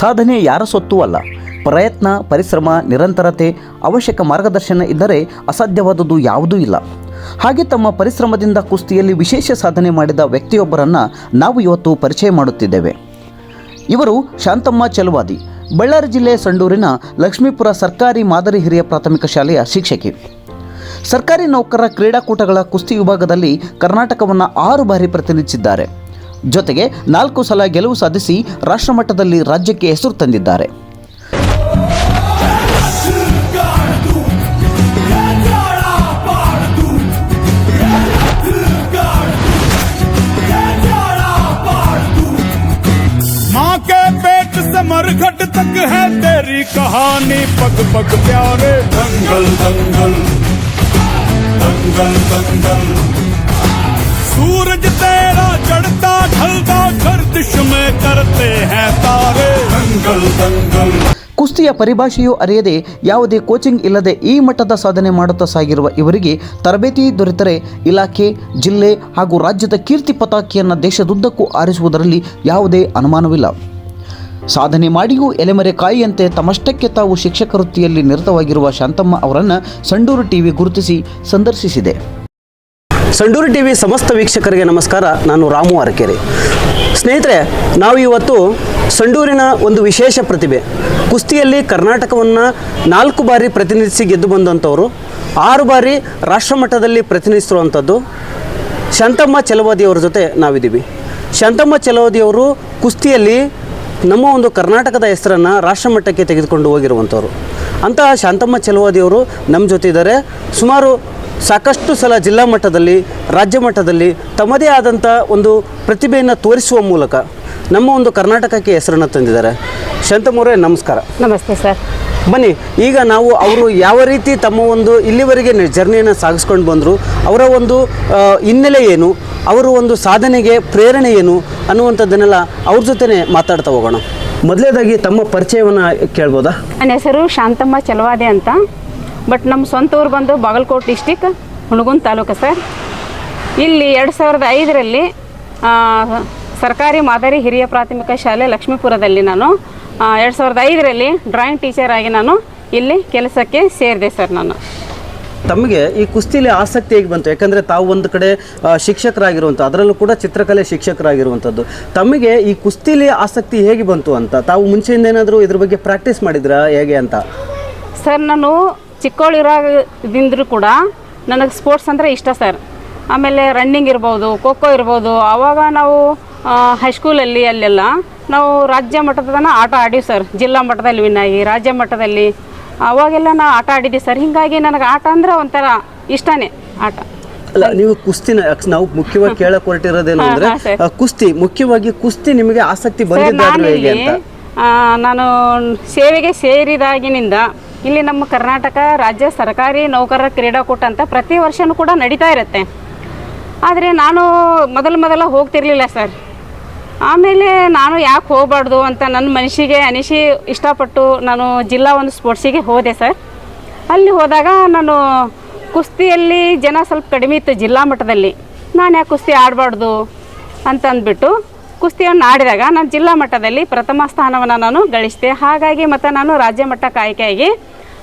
ಸಾಧನೆ ಯಾರ ಸೊತ್ತೂ ಅಲ್ಲ. ಪ್ರಯತ್ನ, ಪರಿಶ್ರಮ, ನಿರಂತರತೆ, ಅವಶ್ಯಕ ಮಾರ್ಗದರ್ಶನ ಇದ್ದರೆ ಅಸಾಧ್ಯವಾದದ್ದು ಯಾವುದೂ ಇಲ್ಲ. ಹಾಗೆ ತಮ್ಮ ಪರಿಶ್ರಮದಿಂದ ಕುಸ್ತಿಯಲ್ಲಿ ವಿಶೇಷ ಸಾಧನೆ ಮಾಡಿದ ವ್ಯಕ್ತಿಯೊಬ್ಬರನ್ನು ನಾವು ಇವತ್ತು ಪರಿಚಯ ಮಾಡುತ್ತಿದ್ದೇವೆ. ಇವರು ಶಾಂತಮ್ಮ ಚೆಲುವಾದಿ, ಬಳ್ಳಾರಿ ಜಿಲ್ಲೆ ಸಂಡೂರಿನ ಲಕ್ಷ್ಮೀಪುರ ಸರ್ಕಾರಿ ಮಾದರಿ ಹಿರಿಯ ಪ್ರಾಥಮಿಕ ಶಾಲೆಯ ಶಿಕ್ಷಕಿ. ಸರ್ಕಾರಿ ನೌಕರರ ಕ್ರೀಡಾಕೂಟಗಳ ಕುಸ್ತಿ ವಿಭಾಗದಲ್ಲಿ ಕರ್ನಾಟಕವನ್ನು ಆರು ಬಾರಿ ಪ್ರತಿನಿಧಿಸಿದ್ದಾರೆ. ಜೊತೆಗೆ ನಾಲ್ಕು ಸಲ ಗೆಲುವು ಸಾಧಿಸಿ ರಾಷ್ಟ್ರಮಟ್ಟದಲ್ಲಿ ರಾಜ್ಯಕ್ಕೆ ಹೆಸರು ತಂದಿದ್ದಾರೆ माँ के पेट से मरघट तक है तेरी कहानी पग पग प्यारे दंगल दंगल दंगल दंगल सूरज ಕುಸ್ತಿಯ ಪರಿಭಾಷೆಯೂ ಅರಿಯದೆ ಯಾವುದೇ ಕೋಚಿಂಗ್ ಇಲ್ಲದೆ ಈ ಮಟ್ಟದ ಸಾಧನೆ ಮಾಡುತ್ತಾ ಸಾಗಿರುವ ಇವರಿಗೆ ತರಬೇತಿ ದೊರೆತರೆ ಇಲಾಖೆ, ಜಿಲ್ಲೆ ಹಾಗೂ ರಾಜ್ಯದ ಕೀರ್ತಿ ಪತಾಕಿಯನ್ನು ದೇಶದುದ್ದಕ್ಕೂ ಆರಿಸುವುದರಲ್ಲಿ ಯಾವುದೇ ಅನುಮಾನವಿಲ್ಲ. ಸಾಧನೆ ಮಾಡಿಯೂ ಎಲೆಮರೆ ಕಾಯಿಯಂತೆ ತಮ್ಮಷ್ಟಕ್ಕೆ ತಾವು ಶಿಕ್ಷಕ ವೃತ್ತಿಯಲ್ಲಿ ನಿರತವಾಗಿರುವ ಶಾಂತಮ್ಮ ಅವರನ್ನು ಸಂಡೂರು ಟಿವಿ ಗುರುತಿಸಿ ಸಂದರ್ಶಿಸಿದೆ. ಸಂಡೂರು ಟಿವಿ ಸಮಸ್ತ ವೀಕ್ಷಕರಿಗೆ ನಮಸ್ಕಾರ. ನಾನು ರಾಮು ಅರಕೆರೆ ಸ್ನೇಹಿತರೆ, ನಾವು ಇವತ್ತು ಸಂಡೂರಿನ ಒಂದು ವಿಶೇಷ ಪ್ರತಿಭೆ. ಕುಸ್ತಿಯಲ್ಲಿ ಕರ್ನಾಟಕವನ್ನು ನಾಲ್ಕು ಬಾರಿ ಪ್ರತಿನಿಧಿಸಿ ಗೆದ್ದು ಬಂದಂಥವರು, ಆರು ಬಾರಿ ರಾಷ್ಟ್ರಮಟ್ಟದಲ್ಲಿ ಪ್ರತಿನಿಧಿಸಿರುವಂಥದ್ದು ಶಾಂತಮ್ಮ ಚಲವಾದಿಯವರ ಜೊತೆ ನಾವಿದ್ದೀವಿ. ಶಾಂತಮ್ಮ ಚಲವಾದಿಯವರು ಕುಸ್ತಿಯಲ್ಲಿ ನಮ್ಮ ಒಂದು ಕರ್ನಾಟಕದ ಹೆಸರನ್ನು ರಾಷ್ಟ್ರಮಟ್ಟಕ್ಕೆ ತೆಗೆದುಕೊಂಡು ಹೋಗಿರುವಂಥವ್ರು. ಅಂತಹ ಶಾಂತಮ್ಮ ಚಲವಾದಿಯವರು ನಮ್ಮ ಜೊತೆ ಇದ್ದಾರೆ. ಸುಮಾರು ಸಾಕಷ್ಟು ಸಲ ಜಿಲ್ಲಾ ಮಟ್ಟದಲ್ಲಿ ರಾಜ್ಯ ಮಟ್ಟದಲ್ಲಿ ತಮ್ಮದೇ ಆದಂಥ ಒಂದು ಪ್ರತಿಭೆಯನ್ನು ತೋರಿಸುವ ಮೂಲಕ ನಮ್ಮ ಒಂದು ಕರ್ನಾಟಕಕ್ಕೆ ಹೆಸರನ್ನು ತಂದಿದ್ದಾರೆ. ಶಾಂತಮೂರೇ ನಮಸ್ಕಾರ. ನಮಸ್ತೆ ಸರ್. ಬನ್ನಿ ಈಗ ನಾವು ಅವರು ಯಾವ ರೀತಿ ತಮ್ಮ ಒಂದು ಇಲ್ಲಿವರೆಗೆ ಜರ್ನಿಯನ್ನು ಸಾಗಿಸ್ಕೊಂಡು ಬಂದರು ಅವರ ಒಂದು ಹಿನ್ನೆಲೆ ಏನು ಅವರ ಒಂದು ಸಾಧನೆಗೆ ಪ್ರೇರಣೆ ಏನು ಅನ್ನುವಂಥದ್ದನ್ನೆಲ್ಲ ಅವ್ರ ಜೊತೆನೇ ಮಾತಾಡ್ತಾ ಹೋಗೋಣ. ಮೊದಲೇದಾಗಿ ತಮ್ಮ ಪರಿಚಯವನ್ನು ಕೇಳ್ಬೋದಾ? ನನ್ನ ಹೆಸರು ಶಾಂತಮ್ಮ ಚಲವಾದೆ ಅಂತ. ಬಟ್ ನಮ್ಮ ಸ್ವಂತ ಊರು ಬಂದು ಬಾಗಲಕೋಟೆ ಡಿಸ್ಟಿಕ್ ಹುಣಗುನ್ ತಾಲೂಕು ಸರ್. ಇಲ್ಲಿ ಎರಡು ಸಾವಿರದ ಐದರಲ್ಲಿ ಸರ್ಕಾರಿ ಮಾದರಿ ಹಿರಿಯ ಪ್ರಾಥಮಿಕ ಶಾಲೆ ಲಕ್ಷ್ಮೀಪುರದಲ್ಲಿ ನಾನು ಎರಡು ಸಾವಿರದ ಐದರಲ್ಲಿ ಡ್ರಾಯಿಂಗ್ ಟೀಚರ್ ಆಗಿ ನಾನು ಇಲ್ಲಿ ಕೆಲಸಕ್ಕೆ ಸೇರಿದೆ ಸರ್ ನಾನು. ತಮಗೆ ಈ ಕುಸ್ತಿಲಿ ಆಸಕ್ತಿ ಹೇಗೆ ಬಂತು? ಯಾಕಂದರೆ ತಾವು ಒಂದು ಕಡೆ ಶಿಕ್ಷಕರಾಗಿರುವಂಥ ಅದರಲ್ಲೂ ಕೂಡ ಚಿತ್ರಕಲೆ ಶಿಕ್ಷಕರಾಗಿರುವಂಥದ್ದು ತಮಗೆ ಈ ಕುಸ್ತಿಲಿ ಆಸಕ್ತಿ ಹೇಗೆ ಬಂತು ಅಂತ? ತಾವು ಮುಂಚೆಯಿಂದ ಏನಾದರೂ ಇದ್ರ ಬಗ್ಗೆ ಪ್ರಾಕ್ಟೀಸ್ ಮಾಡಿದ್ರಾ ಹೇಗೆ ಅಂತ? ಸರ್ ನಾನು ಚಿಕ್ಕವಳಿರೋದಿಂದ್ರೂ ಕೂಡ ನನಗೆ ಸ್ಪೋರ್ಟ್ಸ್ ಅಂದರೆ ಇಷ್ಟ ಸರ್. ಆಮೇಲೆ ರನ್ನಿಂಗ್ ಇರ್ಬೋದು ಖೋಖೋ ಖೋ ಇರ್ಬೋದು ಆವಾಗ ನಾವು ಹೈಸ್ಕೂಲಲ್ಲಿ ಅಲ್ಲೆಲ್ಲ ನಾವು ರಾಜ್ಯ ಮಟ್ಟದ ತನಕ ಆಟ ಆಡೀವಿ ಸರ್. ಜಿಲ್ಲಾ ಮಟ್ಟದಲ್ಲಿ ವಿನ್ ಆಗಿ ರಾಜ್ಯ ಮಟ್ಟದಲ್ಲಿ. ಅವಾಗೆಲ್ಲ ನಾವು ಆಟ ಆಡಿದ್ದೀವಿ ಸರ್. ಹೀಗಾಗಿ ನನಗೆ ಆಟ ಅಂದ್ರೆ ಒಂಥರ ಇಷ್ಟನೇ ಆಟ. ಅಲ್ಲ ನೀವು ಕುಸ್ತಿನ ನಾವು ಮುಖ್ಯವಾಗಿ ಕೇಳಕ್ಕೆ ಹೊರಟಿರೋದೇನು ಅಂದ್ರೆ ಕುಸ್ತಿ ಮುಖ್ಯವಾಗಿ ಕುಸ್ತಿ ನಿಮಗೆ ಆಸಕ್ತಿ ಬಂದಿದ್ದಾರೆ ನಾನು ಸೇವೆಗೆ ಸೇರಿದಾಗಿನಿಂದ ಇಲ್ಲಿ ನಮ್ಮ ಕರ್ನಾಟಕ ರಾಜ್ಯ ಸರ್ಕಾರಿ ನೌಕರರ ಕ್ರೀಡಾಕೂಟ ಅಂತ ಪ್ರತಿ ವರ್ಷವೂ ಕೂಡ ನಡೀತಾ ಇರುತ್ತೆ. ಆದರೆ ನಾನು ಮೊದಲು ಮೊದಲ ಹೋಗ್ತಿರ್ಲಿಲ್ಲ ಸರ್. ಆಮೇಲೆ ನಾನು ಯಾಕೆ ಹೋಗಬಾರ್ದು ಅಂತ ನನ್ನ ಮನಸ್ಸಿಗೆ ಅನಿಸಿ ಇಷ್ಟಪಟ್ಟು ನಾನು ಜಿಲ್ಲಾ ಒಂದು ಸ್ಪೋರ್ಟ್ಸಿಗೆ ಹೋದೆ ಸರ್. ಅಲ್ಲಿ ಹೋದಾಗ ನಾನು ಕುಸ್ತಿಯಲ್ಲಿ ಜನ ಸ್ವಲ್ಪ ಕಡಿಮೆ ಇತ್ತು ಜಿಲ್ಲಾ ಮಟ್ಟದಲ್ಲಿ. ನಾನು ಯಾಕೆ ಕುಸ್ತಿ ಆಡಬಾರ್ದು ಅಂತ ಅಂದ್ಬಿಟ್ಟು ಕುಸ್ತಿಯನ್ನು ಆಡಿದಾಗ ನಾನು ಜಿಲ್ಲಾ ಮಟ್ಟದಲ್ಲಿ ಪ್ರಥಮ ಸ್ಥಾನವನ್ನು ನಾನು ಗಳಿಸಿದೆ. ಹಾಗಾಗಿ ಮತ್ತು ನಾನು ರಾಜ್ಯ ಮಟ್ಟಕ್ಕೆ ಆಯ್ಕೆಯಾಗಿ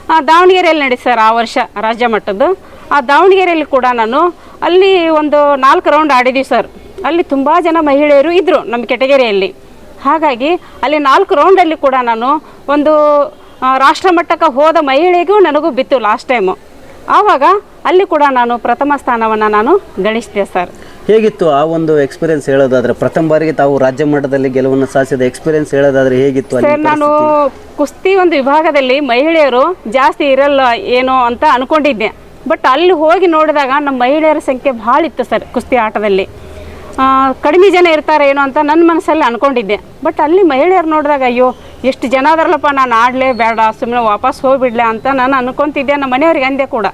ದಾವಣಗೆರೆಯಲ್ಲಿ ನಡೀತು ಸರ್ ಆ ವರ್ಷ ರಾಜ್ಯ ಮಟ್ಟದ್ದು. ಆ ದಾವಣಗೆರೆಯಲ್ಲಿ ಕೂಡ ನಾನು ಅಲ್ಲಿ ಒಂದು ನಾಲ್ಕು ರೌಂಡ್ ಆಡಿದ್ದೀವಿ ಸರ್. ಅಲ್ಲಿ ತುಂಬ ಜನ ಮಹಿಳೆಯರು ಇದ್ದರು ನಮ್ಮ ಕೆಟಗರಿಯಲ್ಲಿ. ಹಾಗಾಗಿ ಅಲ್ಲಿ ನಾಲ್ಕು ರೌಂಡಲ್ಲಿ ಕೂಡ ನಾನು ಒಂದು ಆ, ರಾಷ್ಟ್ರ ಮಟ್ಟಕ್ಕೆ ಹೋದ ಮಹಿಳೆಗೂ ನನಗೂ ಬಿತ್ತು ಲಾಸ್ಟ್ ಟೈಮು ಆವಾಗ ಅಲ್ಲಿ ಕೂಡ ನಾನು ಪ್ರಥಮ ಸ್ಥಾನವನ್ನು ನಾನು ಗಳಿಸಿದೆ ಸರ್. ಹೇಗಿತ್ತು ಆ ಒಂದು ಎಕ್ಸ್ಪೀರಿಯನ್ಸ್ ಹೇಳೋದಾದ್ರೆ? ಪ್ರಥಮ ಬಾರಿಗೆ ತಾವು ರಾಜ್ಯ ಮಟ್ಟದಲ್ಲಿ ಗೆಲುವನ್ನು ಸಾಧಿಸಿದ ಎಕ್ಸ್ಪೀರಿಯನ್ಸ್ ಹೇಳೋದಾದ್ರೆ ಹೇಗಿತ್ತು ಅಲ್ಲಿ ಸರ್ ನಾನು ಕುಸ್ತಿ ಒಂದು ವಿಭಾಗದಲ್ಲಿ ಮಹಿಳೆಯರು ಜಾಸ್ತಿ ಇರಲ್ಲ ಏನೋ ಅಂತ ಅನ್ಕೊಂಡಿದ್ದೆ. ಬಟ್ ಅಲ್ಲಿ ಹೋಗಿ ನೋಡಿದಾಗ ನಮ್ಮ ಮಹಿಳೆಯರ ಸಂಖ್ಯೆ ಭಾಳ ಇತ್ತು ಸರ್ ಕುಸ್ತಿ ಆಟದಲ್ಲಿ. ಕಡಿಮೆ ಜನ ಇರ್ತಾರೆ ಏನೋ ಅಂತ ನನ್ನ ಮನಸ್ಸಲ್ಲಿ ಅನ್ಕೊಂಡಿದ್ದೆ. ಬಟ್ ಅಲ್ಲಿ ಮಹಿಳೆಯರು ನೋಡಿದಾಗ ಅಯ್ಯೋ ಎಷ್ಟು ಜನ ಅದರಲ್ಲಪ್ಪ ನಾನು ಆಡಲೇ ಬೇಡ ಸುಮ್ಮನೆ ವಾಪಸ್ ಹೋಗಿಬಿಡ್ಲೆ ಅಂತ ನಾನು ಅನ್ಕೊತಿದ್ದೆ ನಮ್ಮ ಮನೆಯವ್ರಿಗೆ ಅಂದೆ ಕೂಡ.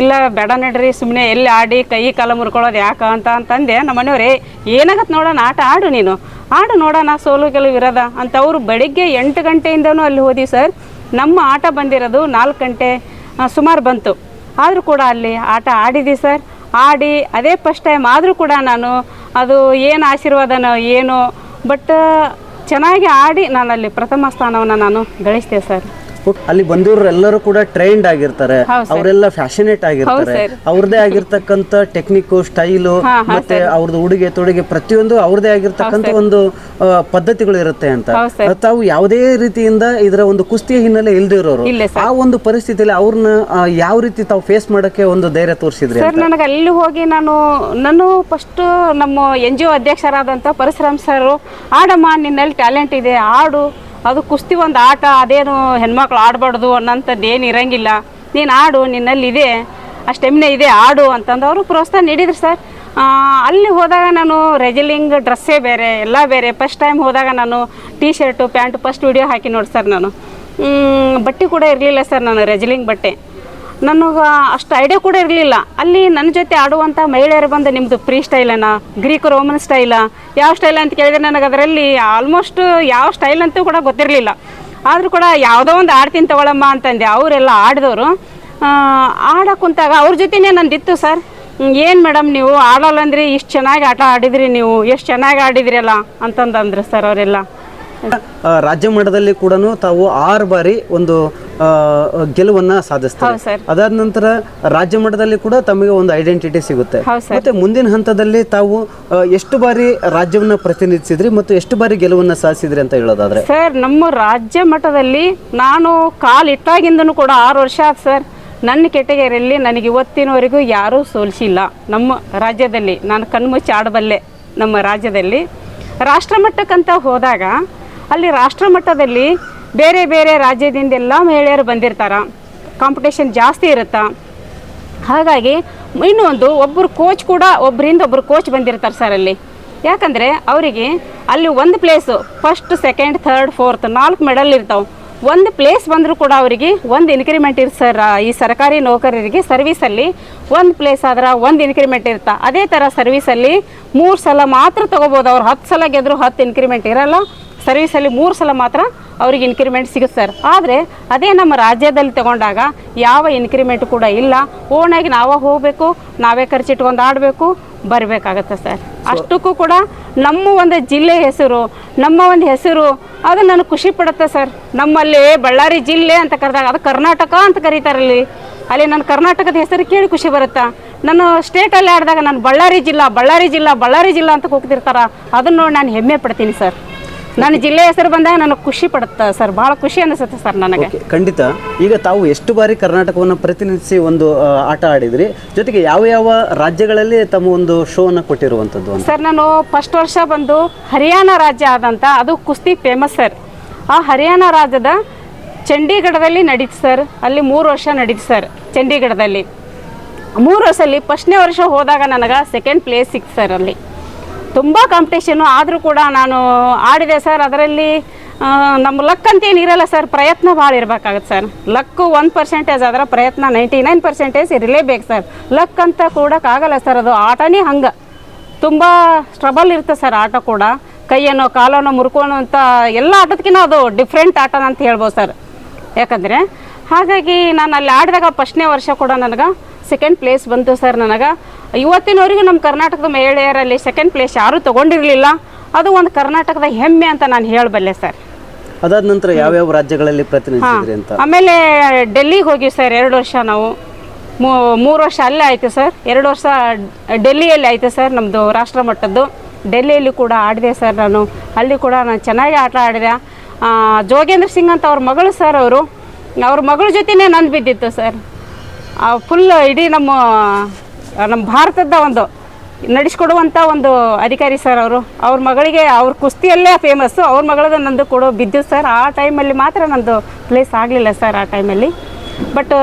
ಇಲ್ಲ, ಬೇಡ ನಡ್ರಿ ಸುಮ್ಮನೆ ಎಲ್ಲಿ ಆಡಿ ಕೈ ಕಾಲ ಮುರ್ಕೊಳ್ಳೋದು ಯಾಕೆ ಅಂತ ಅಂತಂದೆ. ನಮ್ಮ ಮನೆಯವರೇ ಏನಾಗತ್ತೆ ನೋಡೋಣ, ಆಟ ಆಡು ನೀನು. ಆಡು ನೋಡೋಣ, ಸೋಲು ಗೆಲುವು ಇರೋದ ಅಂತ ಅವರು ಬೆಳಿಗ್ಗೆ ಎಂಟು ಗಂಟೆಯಿಂದನೂ ಅಲ್ಲಿ ಹೋದಿ ಸರ್. ನಮ್ಮ ಆಟ ಬಂದಿರೋದು ನಾಲ್ಕು ಗಂಟೆ ಸುಮಾರು ಬಂತು. ಆದರೂ ಕೂಡ ಅಲ್ಲಿ ಆಟ ಆಡಿದ್ದಿ ಸರ್. ಆಡಿ, ಅದೇ ಫಸ್ಟ್ ಟೈಮ್ ಆದರೂ ಕೂಡ ನಾನು ಅದು ಏನು ಆಶೀರ್ವಾದನೋ ಏನೋ ಬಟ್ ಚೆನ್ನಾಗಿ ಆಡಿ ನಾನು ಅಲ್ಲಿ ಪ್ರಥಮ ಸ್ಥಾನವನ್ನು ನಾನು ಗಳಿಸಿದೆ ಸರ್. ಅಲ್ಲಿ ಬಂದವರು ಎಲ್ಲರೂ ಕೂಡ ಟ್ರೈನ್ಡ್ ಆಗಿರ್ತಾರೆ. ಅವರೆಲ್ಲ ಫ್ಯಾಷನೇಟ್ ಆಗಿರ್ತಾರೆ. ಅವ್ರದೇ ಆಗಿರ್ತಕ್ಕಂತ ಟೆಕ್ನಿಕ್ ಸ್ಟೈಲು ಮತ್ತೆ ಅವ್ರದ್ದು ಉಡುಗೆ ತೊಡುಗೆ ಪ್ರತಿಯೊಂದು ಅವ್ರದೇ ಆಗಿರ್ತಕ್ಕಂತ ಒಂದು ಪದ್ಧತಿಗಳು ಇರುತ್ತೆ ಅಂತ. ತಾವು ಯಾವುದೇ ರೀತಿಯಿಂದ ಇದರ ಒಂದು ಕುಸ್ತಿಯ ಹಿನ್ನೆಲೆ ಇಲ್ದಿರೋರು ಆ ಒಂದು ಪರಿಸ್ಥಿತಿಯಲ್ಲಿ ಅವ್ರನ್ನ ಯಾವ ರೀತಿ ತಾವು ಫೇಸ್ ಮಾಡಕ್ಕೆ ಒಂದು ಧೈರ್ಯ ತೋರಿಸಿದ್ರಿ ಸರ್ ನನಗೆ ಅಲ್ಲಿ ಹೋಗಿ ನಾನು ನಾನು ಫಸ್ಟ್ ನಮ್ಮ ಎನ್ ಜಿ ಒ ಅಧ್ಯಕ್ಷರಾದಂಥ ಪರಶುರಾಮ್ ಸರ್ ಆಡಮ್ಮ ನಿನ್ನಲ್ಲಿ ಟ್ಯಾಲೆಂಟ್ ಇದೆ ಆಡು ಅದು ಕುಸ್ತಿ ಒಂದು ಆಟ, ಅದೇನು ಹೆಣ್ಮಕ್ಳು ಆಡಬಾರ್ದು ಅನ್ನೋಂಥದ್ದು ಏನು ಇರಂಗಿಲ್ಲ. ನೀನು ಆಡು, ನಿನ್ನಲ್ಲಿ ಇದೆ ಅಷ್ಟೆಮ್ನೆ ಇದೆ, ಆಡು ಅಂತಂದು ಅವರು ಪ್ರೋತ್ಸಾಹ ನೀಡಿದ್ರು ಸರ್. ಅಲ್ಲಿ ಹೋದಾಗ ನಾನು ರೆಜಲಿಂಗ್ ಡ್ರೆಸ್ಸೇ ಬೇರೆ, ಎಲ್ಲ ಬೇರೆ. ಫಸ್ಟ್ ಟೈಮ್ ಹೋದಾಗ ನಾನು T shirt pant first video ಹಾಕಿ ನೋಡಿ ಸರ್ ನಾನು. ಬಟ್ಟೆ ಕೂಡ ಇರಲಿಲ್ಲ ಸರ್ ನಾನು ರೆಜಲಿಂಗ್ ಬಟ್ಟೆ. ನನಗೆ ಅಷ್ಟು ಐಡಿಯಾ ಕೂಡ ಇರಲಿಲ್ಲ. ಅಲ್ಲಿ ನನ್ನ ಜೊತೆ ಆಡುವಂಥ ಮಹಿಳೆಯರು ಬಂದು ನಿಮ್ಮದು ಫ್ರೀ ಸ್ಟೈಲನ ಗ್ರೀಕ್ ರೋಮನ್ ಸ್ಟೈಲ ಯಾವ ಸ್ಟೈಲ್ ಅಂತ ಕೇಳಿದ್ರೆ ನನಗೆ ಅದರಲ್ಲಿ ಆಲ್ಮೋಸ್ಟ್ ಯಾವ ಸ್ಟೈಲ್ ಅಂತೂ ಕೂಡ ಗೊತ್ತಿರಲಿಲ್ಲ. ಆದರೂ ಕೂಡ ಯಾವುದೋ ಒಂದು ಆಡ್ತೀನಿ ತಗೊಳಮ್ಮ ಅಂತಂದೆ. ಅವರೆಲ್ಲ ಆಡಿದವರು. ಆಡೋಕೆ ಕುಂತಾಗ ಅವ್ರ ಜೊತೆನೇ ನಂದಿತ್ತು ಸರ್. ಏನು ಮೇಡಮ್ ನೀವು? ಆಡಲ್ಲ ಅಂದ್ರೆ ಇಷ್ಟು ಚೆನ್ನಾಗಿ ಆಟ ಆಡಿದ್ರಿ ನೀವು? ಎಷ್ಟು ಚೆನ್ನಾಗಿ ಆಡಿದ್ರಲ್ಲ? ಅಂತಂದಂದ್ರು ಸರ್ ಅವರೆಲ್ಲ. ರಾಜ್ಯ ಮಟ್ಟದಲ್ಲಿ ಕೂಡ ತಾವು ಆರು ಬಾರಿ ಒಂದು ಗೆಲುವನ್ನ ಸಾಧಿಸ್ತಾರೆ. ಅದಾದ ನಂತರ ರಾಜ್ಯ ಮಟ್ಟದಲ್ಲಿ ಕೂಡ ತಮಗೆ ಒಂದು ಐಡೆಂಟಿಟಿ ಸಿಗುತ್ತೆ. ಮತ್ತೆ ಮುಂದಿನ ಹಂತದಲ್ಲಿ ತಾವು ಎಷ್ಟು ಬಾರಿ ರಾಜ್ಯವನ್ನ ಪ್ರತಿನಿಧಿಸಿದ್ರಿ ಮತ್ತು ಎಷ್ಟು ಬಾರಿ ಗೆಲುವನ್ನ ಸಾಧಿಸಿದ್ರಿ ಅಂತ ಹೇಳೋದಾದ್ರೆ? ಸರ್ ನಮ್ಮ ರಾಜ್ಯ ಮಟ್ಟದಲ್ಲಿ ನಾನು ಕಾಲಿಟ್ಟಾಗಿಂದನೂ ಕೂಡ ಆರು ವರ್ಷ ಆಯ್ತು ಸರ್. ನನ್ನ ಕೆಟಗರಿಯಲ್ಲಿ ನನಗೆ ಇವತ್ತಿನವರೆಗೂ ಯಾರೂ ಸೋಲಿಸಿಲ್ಲ. ನಮ್ಮ ರಾಜ್ಯದಲ್ಲಿ ನಾನು ಕಣ್ಮುಚ್ಚಿ ಆಡಬಲ್ಲೆ ನಮ್ಮ ರಾಜ್ಯದಲ್ಲಿ. ರಾಷ್ಟ್ರಮಟ್ಟಕ್ಕಂತ ಹೋದಾಗ ಅಲ್ಲಿ ರಾಷ್ಟ್ರಮಟ್ಟದಲ್ಲಿ ಬೇರೆ ಬೇರೆ ರಾಜ್ಯದಿಂದ ಎಲ್ಲ ಮಹಿಳೆಯರು ಬಂದಿರ್ತಾರೆ. ಕಾಂಪಿಟೇಷನ್ ಜಾಸ್ತಿ ಇರುತ್ತೆ? ಹಾಗಾಗಿ ಇನ್ನೊಂದು ಒಬ್ಬರು ಕೋಚ್ ಕೂಡ ಒಬ್ಬರಿಂದ ಒಬ್ಬರು ಕೋಚ್ ಬಂದಿರ್ತಾರೆ ಸರ್ ಅಲ್ಲಿ. ಯಾಕಂದರೆ ಅವರಿಗೆ ಅಲ್ಲಿ ಒಂದು place first second third fourth ನಾಲ್ಕು ಮೆಡಲ್ ಇರ್ತಾವೆ. ಒಂದು ಪ್ಲೇಸ್ ಬಂದರೂ ಕೂಡ ಅವರಿಗೆ ಒಂದು ಇನ್ಕ್ರಿಮೆಂಟ್ ಇರುತ್ತೆ ಸರ್ ಈ ಸರ್ಕಾರಿ ನೌಕರರಿಗೆ ಸರ್ವಿಸಲ್ಲಿ ಒಂದು ಪ್ಲೇಸ್ ಆದ್ರೆ ಒಂದು ಇನ್ಕ್ರಿಮೆಂಟ್ ಇರುತ್ತೆ ಅದೇ ಥರ ಸರ್ವೀಸಲ್ಲಿ ಮೂರು ಸಲ ಮಾತ್ರ ತೊಗೋಬೋದು ಅವ್ರು. ಹತ್ತು ಸಲ ಗೆದ್ರು ಹತ್ತು ಇನ್ಕ್ರಿಮೆಂಟ್ ಇರಲ್ಲ. ಸರ್ವಿಸಲ್ಲಿ ಮೂರು ಸಲ ಮಾತ್ರ ಅವ್ರಿಗೆ ಇನ್ಕ್ರಿಮೆಂಟ್ ಸಿಗುತ್ತೆ ಸರ್ ಆದರೆ ಅದೇ ನಮ್ಮ ರಾಜ್ಯದಲ್ಲಿ ತಗೊಂಡಾಗ ಯಾವ ಇನ್ಕ್ರಿಮೆಂಟ್ ಕೂಡ ಇಲ್ಲ. ಓನಾಗಿ ನಾವೇ ಹೋಗಬೇಕು ನಾವೇ ಖರ್ಚಿಟ್ಕೊಂಡು ಆಡಬೇಕು ಬರಬೇಕಾಗತ್ತೆ ಸರ್ ಅಷ್ಟಕ್ಕೂ ಕೂಡ ನಮ್ಮ ಒಂದು ಜಿಲ್ಲೆ ಹೆಸರು ನಮ್ಮ ಒಂದು ಹೆಸರು ಅದು ನನಗೆ ಖುಷಿ ಪಡುತ್ತೆ ಸರ್ ನಮ್ಮಲ್ಲಿ ಬಳ್ಳಾರಿ ಜಿಲ್ಲೆ ಅಂತ ಕರೆದಾಗ ಅದು ಕರ್ನಾಟಕ ಅಂತ ಕರೀತಾರಲ್ಲಿ ಅಲ್ಲಿ. ನನ್ನ ಕರ್ನಾಟಕದ ಹೆಸರು ಕೇಳಿ ಖುಷಿ ಬರುತ್ತಾ? ನಾನು ಸ್ಟೇಟಲ್ಲಿ ಆಡಿದಾಗ ನಾನು ಬಳ್ಳಾರಿ ಜಿಲ್ಲಾ ಬಳ್ಳಾರಿ ಜಿಲ್ಲಾ ಬಳ್ಳಾರಿ ಜಿಲ್ಲಾ ಅಂತ ಕೂಗ್ತಿರ್ತಾರ? ಅದನ್ನ ನೋಡಿ ನಾನು ಹೆಮ್ಮೆ ಪಡ್ತೀನಿ ಸರ್ ನನ್ನ ಜಿಲ್ಲೆ ಹೆಸರು ಬಂದಾಗ ನನಗೆ ಖುಷಿ ಪಡುತ್ತೆ ಸರ್. ಭಾಳ ಖುಷಿ ಅನಿಸುತ್ತೆ ಸರ್ ನನಗೆ. ಖಂಡಿತ. ಈಗ ತಾವು ಎಷ್ಟು ಬಾರಿ ಕರ್ನಾಟಕವನ್ನು ಪ್ರತಿನಿಧಿಸಿ ಒಂದು ಆಟ ಆಡಿದ್ರಿ? ಜೊತೆಗೆ ಯಾವ ಯಾವ ರಾಜ್ಯಗಳಲ್ಲಿ ತಮ್ಮ ಒಂದು ಶೋವನ್ನು ಕೊಟ್ಟಿರುವಂಥದ್ದು ಸರ್ ನಾನು ಫಸ್ಟ್ ವರ್ಷ ಬಂದು ಹರಿಯಾಣ ರಾಜ್ಯ ಆದಂಥ ಅದು ಕುಸ್ತಿ ಫೇಮಸ್ ಸರ್. ಆ ಹರಿಯಾಣ ರಾಜ್ಯದ ಚಂಡೀಗಢದಲ್ಲಿ ನಡೀತು ಸರ್. ಅಲ್ಲಿ ಮೂರು ವರ್ಷ ನಡೀತು ಸರ್ ಚಂಡೀಗಢದಲ್ಲಿ. ಮೂರು ವರ್ಷದಲ್ಲಿ ಫಸ್ಟ್ನೇ ವರ್ಷ ಹೋದಾಗ ನನಗೆ ಸೆಕೆಂಡ್ ಪ್ಲೇಸ್ ಸಿಕ್ತು ಸರ್ ಅಲ್ಲಿ. ತುಂಬ ಕಾಂಪಿಟೇಷನು ಆದರೂ ಕೂಡ ನಾನು ಆಡಿದೆ ಸರ್ ಅದರಲ್ಲಿ ನಮ್ಮ ಲಕ್ ಅಂತ ಇರಲ್ಲ ಸರ್ ಪ್ರಯತ್ನ ಭಾಳ ಇರಬೇಕಾಗತ್ತೆ ಸರ್ ಲಕ್ಕು ಒಂದು ಪರ್ಸೆಂಟೇಜ್ ಆದ್ರೆ ಪ್ರಯತ್ನ ನೈಂಟಿ ನೈನ್ ಪರ್ಸೆಂಟೇಜ್ ಇರಲೇಬೇಕು ಸರ್ ಲಕ್ ಅಂತ ಕೂಡಕ್ಕಾಗಲ್ಲ ಸರ್ ಅದು ಆಟನೇ ಹಂಗೆ. ತುಂಬ ಸ್ಟ್ರಬಲ್ ಇರುತ್ತೆ ಸರ್ ಆಟ ಕೂಡ. ಕೈಯನ್ನು, ಕಾಲನ್ನು ಮುರ್ಕೋನೋ ಅಂತ ಎಲ್ಲ ಆಟದಕ್ಕಿಂತ ಅದು ಡಿಫ್ರೆಂಟ್ ಆಟ ಅಂತ ಹೇಳ್ಬೋದು ಸರ್ ಯಾಕಂದರೆ, ಹಾಗಾಗಿ ನಾನು ಅಲ್ಲಿ ಆಡಿದಾಗ ಫಸ್ಟ್ನೇ ವರ್ಷ ಕೂಡ ನನಗೆ ಸೆಕೆಂಡ್ ಪ್ಲೇಸ್ ಬಂತು ಸರ್ ನನಗೆ. ಇವತ್ತಿನವರೆಗೂ ನಮ್ಮ ಕರ್ನಾಟಕದ ಮಹಿಳೆಯರಲ್ಲಿ ಸೆಕೆಂಡ್ ಪ್ಲೇಸ್ ಯಾರೂ ತೊಗೊಂಡಿರಲಿಲ್ಲ. ಅದು ಒಂದು ಕರ್ನಾಟಕದ ಹೆಮ್ಮೆ ಅಂತ ನಾನು ಹೇಳಬಲ್ಲೆ ಸರ್ ಅದಾದ ನಂತರ ಯಾವ್ಯಾವ ರಾಜ್ಯಗಳಲ್ಲಿ ಪ್ರತಿನಿಧಿಸಿದ್ರಿ ಅಂತ? ಆಮೇಲೆ ಡೆಲ್ಲಿಗೆ ಹೋಗಿ ಸರ್ ಎರಡು ವರ್ಷ ನಾವು. ಮೂರು ವರ್ಷ ಅಲ್ಲೇ ಆಯಿತು ಸರ್ ಎರಡು ವರ್ಷ ಡೆಲ್ಲಿಯಲ್ಲಿ ಆಯಿತು ಸರ್ ನಮ್ಮದು ರಾಷ್ಟ್ರ ಮಟ್ಟದ್ದು. ಡೆಲ್ಲಿಯಲ್ಲಿ ಕೂಡ ಆಡಿದೆ ಸರ್ ನಾನು. ಅಲ್ಲಿ ಕೂಡ ನಾನು ಚೆನ್ನಾಗಿ ಆಟ ಆಡಿದೆ. ಜೋಗೇಂದ್ರ ಸಿಂಗ್ ಅಂತ ಅವ್ರ ಮಗಳು ಸರ್ ಅವರು. ಅವ್ರ ಮಗಳ ಜೊತೆನೇ ನಂದು ಬಿದ್ದಿತ್ತು ಸರ್ ಫುಲ್ ಇಡೀ ನಮ್ಮ ನಮ್ಮ ಭಾರತದ ಒಂದು ನಡೆಸ್ಕೊಡುವಂಥ ಒಂದು ಅಧಿಕಾರಿ ಸರ್ ಅವರು. ಅವ್ರ ಮಗಳಿಗೆ ಅವ್ರ ಕುಸ್ತಿಯಲ್ಲೇ ಫೇಮಸ್ಸು ಅವ್ರ ಮಗಳದ ನಂದು ಕೊಡೋ ಬಿದ್ದು ಸರ್ ಆ ಟೈಮಲ್ಲಿ ಮಾತ್ರ ನಂದು ಪ್ಲೇಸ್ ಆಗಲಿಲ್ಲ ಸರ್ ಆ ಟೈಮಲ್ಲಿ ಬಟ್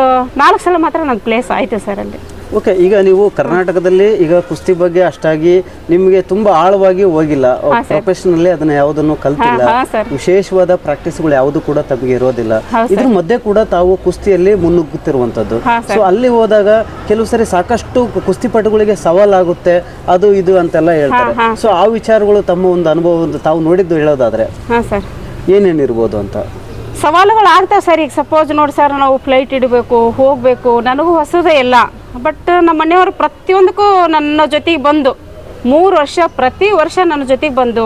ನಾಲ್ಕು ಸಲ ಮಾತ್ರ ನಂದು ಪ್ಲೇಸ್ ಆಯಿತು ಸರ್ ಅಲ್ಲಿ. ಓಕೆ ಈಗ ನೀವು ಕರ್ನಾಟಕದಲ್ಲಿ ಈಗ ಕುಸ್ತಿ ಬಗ್ಗೆ ಅಷ್ಟಾಗಿ ನಿಮಗೆ ತುಂಬಾ ಆಳವಾಗಿ ಹೋಗಿಲ್ಲ. ಪ್ರೊಫೆಷನಲ್ಲಿ ಅದನ್ನ ಯಾವುದನ್ನು ಕಲ್ತಿಲ್ಲ. ವಿಶೇಷವಾದ ಪ್ರಾಕ್ಟೀಸ್ಗಳು ಯಾವುದು ಕೂಡ ತಮಗೆ ಇರೋದಿಲ್ಲ. ಇದ್ರ ಮಧ್ಯೆ ಕೂಡ ತಾವು ಕುಸ್ತಿಯಲ್ಲಿ ಮುನ್ನುಗ್ಗುತ್ತಿರುವಂತದ್ದು ಸೊ ಅಲ್ಲಿ ಹೋದಾಗ ಕೆಲವು ಸರಿ ಸಾಕಷ್ಟು ಕುಸ್ತಿಪಟುಗಳಿಗೆ ಸವಾಲಾಗುತ್ತೆ ಅದು ಇದು ಅಂತೆಲ್ಲ ಹೇಳ್ತಾರೆ. ಸೊ ಆ ವಿಚಾರಗಳು ತಮ್ಮ ಒಂದು ಅನುಭವ ತಾವು ನೋಡಿದ್ದು ಹೇಳೋದಾದ್ರೆ ಏನೇನಿರ್ಬೋದು ಅಂತ? ಸವಾಲುಗಳು ಆಗ್ತಾವೆ ಸರ್ ಈಗ. ಸಪೋಸ್ ನೋಡಿ ಸರ್ ನಾವು ಫ್ಲೈಟ್ ಇಡಬೇಕು ಹೋಗಬೇಕು ನನಗೂ ಹೊಸದೇ ಇಲ್ಲ. ಬಟ್ ನಮ್ಮ ಮನೆಯವರು ಪ್ರತಿಯೊಂದಕ್ಕೂ ನನ್ನ ಜೊತೆಗೆ ಬಂದು, ಮೂರು ವರ್ಷ, ಪ್ರತಿ ವರ್ಷ ನನ್ನ ಜೊತೆಗೆ ಬಂದು